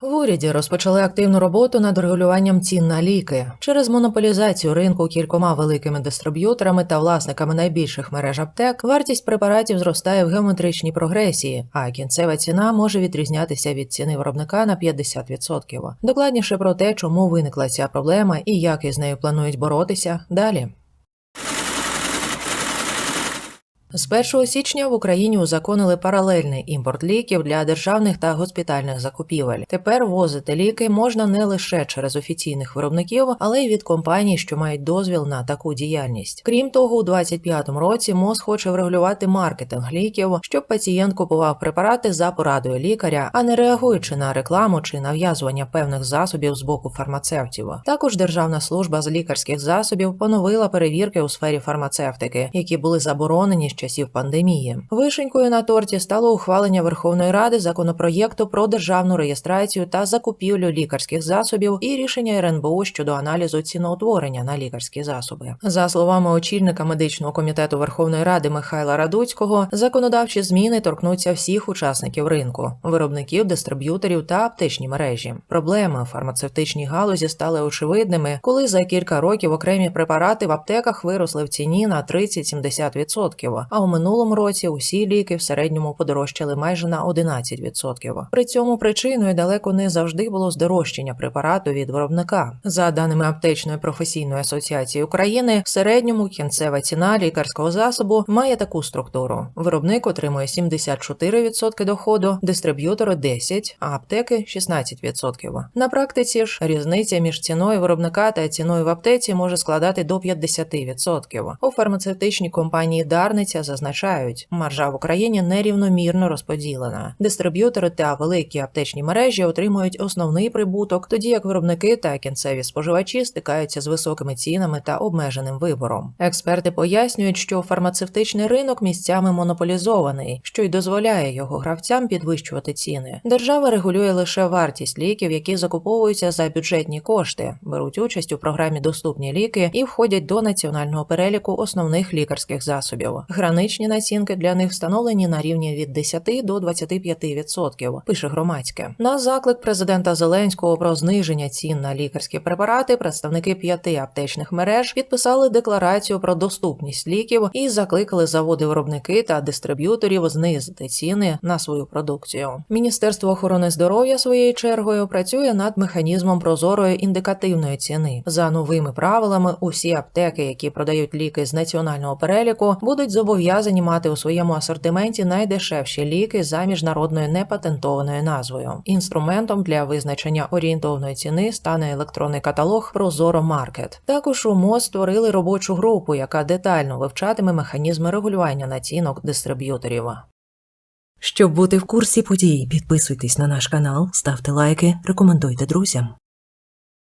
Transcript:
В уряді розпочали активну роботу над регулюванням цін на ліки через монополізацію ринку кількома великими дистриб'юторами та власниками найбільших мереж аптек. Вартість препаратів зростає в геометричній прогресії, а кінцева ціна може відрізнятися від ціни виробника на 50%. Докладніше про те, чому виникла ця проблема і як із нею планують боротися далі. З 1 січня в Україні узаконили паралельний імпорт ліків для державних та госпітальних закупівель. Тепер возити ліки можна не лише через офіційних виробників, але й від компаній, що мають дозвіл на таку діяльність. Крім того, у 2025 році МОЗ хоче врегулювати маркетинг ліків, щоб пацієнт купував препарати за порадою лікаря, а не реагуючи на рекламу чи нав'язування певних засобів з боку фармацевтів. Також Державна служба з лікарських засобів поновила перевірки у сфері фармацевтики, які були заборонені часів пандемії. Вишенькою на торті стало ухвалення Верховної Ради законопроєкту про державну реєстрацію та закупівлю лікарських засобів і рішення РНБО щодо аналізу ціноутворення на лікарські засоби. За словами очільника медичного комітету Верховної Ради Михайла Радуцького, законодавчі зміни торкнуться всіх учасників ринку, виробників, дистриб'юторів та аптечні мережі. Проблеми в фармацевтичній галузі стали очевидними, коли за кілька років окремі препарати в аптеках виросли в ціні на 30-70%, а у минулому році усі ліки в середньому подорожчали майже на 11%. При цьому причиною далеко не завжди було здорожчання препарату від виробника. За даними аптечної професійної асоціації України, в середньому кінцева ціна лікарського засобу має таку структуру: виробник отримує 74% доходу, дистриб'ютори 10%, а аптеки 16%. На практиці ж різниця між ціною виробника та ціною в аптеці може складати до 50%. У фармацевтичній компанії Дарниця зазначають, маржа в Україні нерівномірно розподілена. Дистриб'ютори та великі аптечні мережі отримують основний прибуток, тоді як виробники та кінцеві споживачі стикаються з високими цінами та обмеженим вибором. Експерти пояснюють, що фармацевтичний ринок місцями монополізований, що й дозволяє його гравцям підвищувати ціни. Держава регулює лише вартість ліків, які закуповуються за бюджетні кошти, беруть участь у програмі Доступні ліки і входять до національного переліку основних лікарських засобів. Граничні націнки для них встановлені на рівні від 10 до 25%, пише громадське. На заклик президента Зеленського про зниження цін на лікарські препарати представники п'яти аптечних мереж підписали декларацію про доступність ліків і закликали заводи-виробники та дистриб'юторів знизити ціни на свою продукцію. Міністерство охорони здоров'я своєю чергою працює над механізмом прозорої індикативної ціни. За новими правилами, усі аптеки, які продають ліки з національного переліку, будуть зобов'язані мати у своєму асортименті найдешевші ліки за міжнародною непатентованою назвою. Інструментом для визначення орієнтовної ціни стане електронний каталог Прозоро Маркет. Також у МОЗ створили робочу групу, яка детально вивчатиме механізми регулювання націнок дистриб'юторів. Щоб бути в курсі подій, підписуйтесь на наш канал, ставте лайки, рекомендуйте друзям.